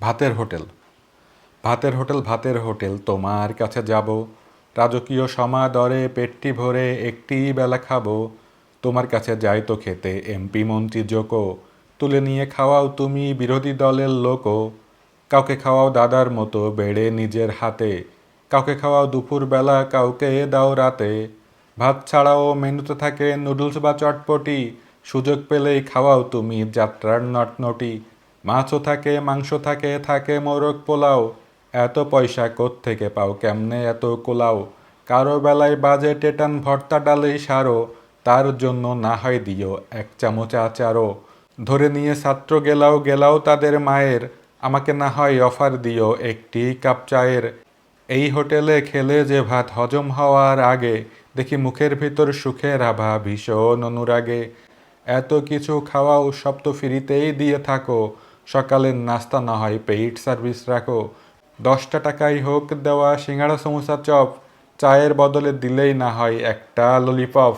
ভাতের হোটেল। ভাতের হোটেল ভাতের হোটেল, তোমার কাছে যাব। রাজকীয় সমাদরে পেটটি ভরে একটি বেলা খাব। তোমার কাছে যাই তো খেতে, এমপি মন্ত্রী জোকো। তুলে নিয়ে খাওয়াও তুমি বিরোধী দলের লোকও কাউকে খাওয়াও দাদার মতো বেড়ে নিজের হাতে। কাউকে খাওয়াও দুপুরবেলা, কাউকে দাও রাতে। ভাত ছাড়াও মেনুতে থাকে নুডলস বা চটপটি। সুযোগ পেলেই খাওয়াও তুমি যাত্রার নটনটি। মাছও থাকে, মাংস থাকে থাকে মোরগ পোলাও। এত পয়সা থেকে পাও, কেমনে এত কোলাও? কারও বেলায় বাজে টেটান ভর্তা ডালেই সারো, তার জন্য না হয় দিও, এক চামচ আচারও। ধরে নিয়ে ছাত্র গেলাও গেলাও তাদের মায়ের, আমাকে না হয় অফার দিও একটি কাপ চায়ের। এই হোটেলে খেলে যে ভাত হজম হওয়ার আগে, দেখি মুখের ভিতর সুখের আভা ভীষণ অনুরাগে। এত কিছু খাওয়াও সব তো ফ্রিতেই দিয়ে থাকো সকালের নাস্তা না হয় পেইড সার্ভিস রাখো। দশটা টাকাই হোক দেওয়া সিঙাড়া সমোসা, চপ, চায়ের বদলে দিলেই না হয় একটা ললিপপ